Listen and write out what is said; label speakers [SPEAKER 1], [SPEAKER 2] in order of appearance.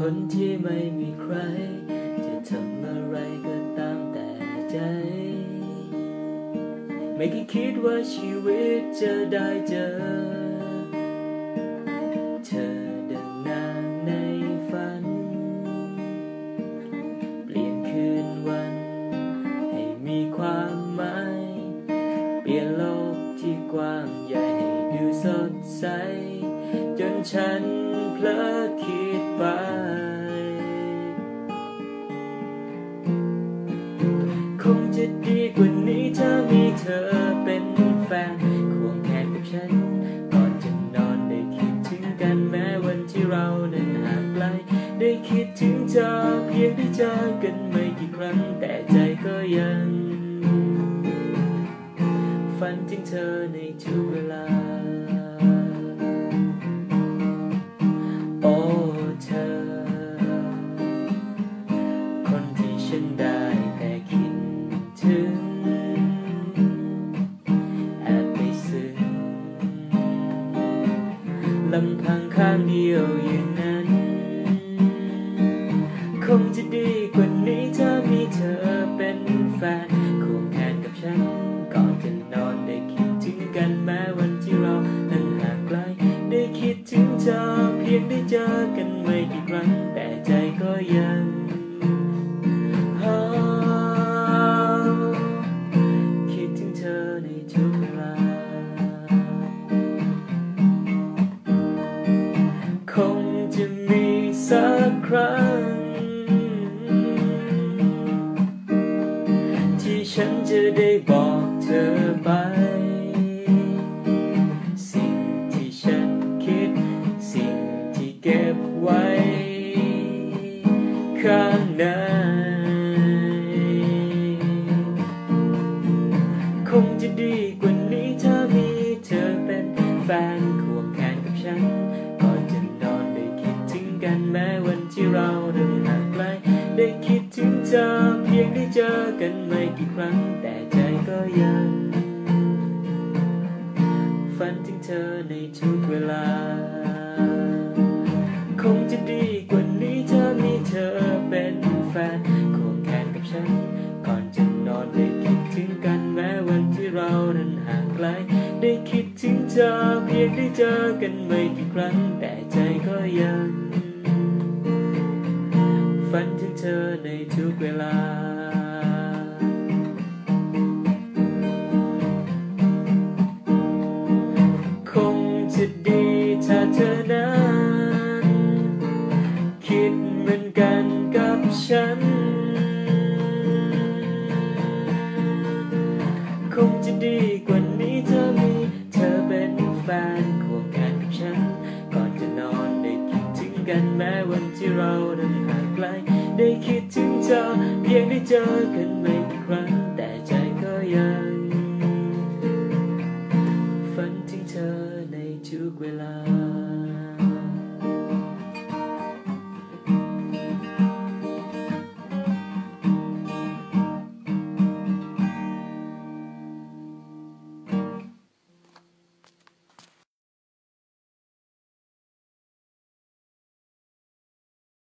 [SPEAKER 1] คนที่ไม่มีใคร จะทำอะไรก็ตามแต่ใจ ไม่เคยคิดว่าชีวิตจะได้เจอ เธอดังนางในฝัน เปลี่ยนคืนวัน ให้มีความหมาย เปลี่ยนโลกที่กว้างใหญ่ให้ดูสดใส จนฉัน เพลอคิดไป คงจะดีกว่านี้ถ้ามีเธอเป็นแฟน ควงแขนกับฉัน ก่อนจะนอนได้คิดถึงกันแม้วันที่เรานั้นห่างไกล ได้คิดถึงเธอเพียงได้เจอกันไม่กี่ครั้งแต่ใจก็ยังฝันถึงเธอในทุกเวลา ถึงแอบไปซึ้งลำพังข้างเดียวอย่างนั้น คงจะดีกว่านี้ถ้ามีเธอเป็นแฟนควงแขนกับฉัน ก่อนจะนอนได้คิดถึงกันแม้วันที่เรานั้นห่างไกล ได้คิดถึงเธอเพียงได้เจอ ได้บอกเธอไป สิ่งที่ฉันคิด สิ่งที่เก็บไว้ ข้างในคงจะดีกว่านี้ถ้ามีเธอเป็นแฟนควงแขนกับฉันก่อนจะนอนได้คิดถึงกันแม้วันที่เราเดินห่างไกลได้คิดถึงเธอ เจอกันไม่กี่ครั้ง แต่ใจก็ยัง ฝันถึงเธอในทุกเวลา คงจะดีกว่านี้ถ้ามีเธอเป็นแฟนควงแขนกับฉัน ก่อนจะนอนได้คิดถึงกันแม้วันที่เรานั้นห่างไกล ได้คิดถึงเธอเพียงได้เจอกันไม่กี่ครั้ง แต่ใจก็ยังฝันถึงเธอในทุกเวลา กันกับฉัน คงจะดีกว่านี้ถ้ามีเธอเป็นแฟนควงแขนกับฉัน ก่อนจะนอนได้คิดถึงกันแม้วันที่เรานั้นห่างไกล ได้คิดถึงเธอเพียงได้เจอกันไม่กี่ครั้งแต่ใจก็ยัง ฝันถึงเธอในทุกเวลา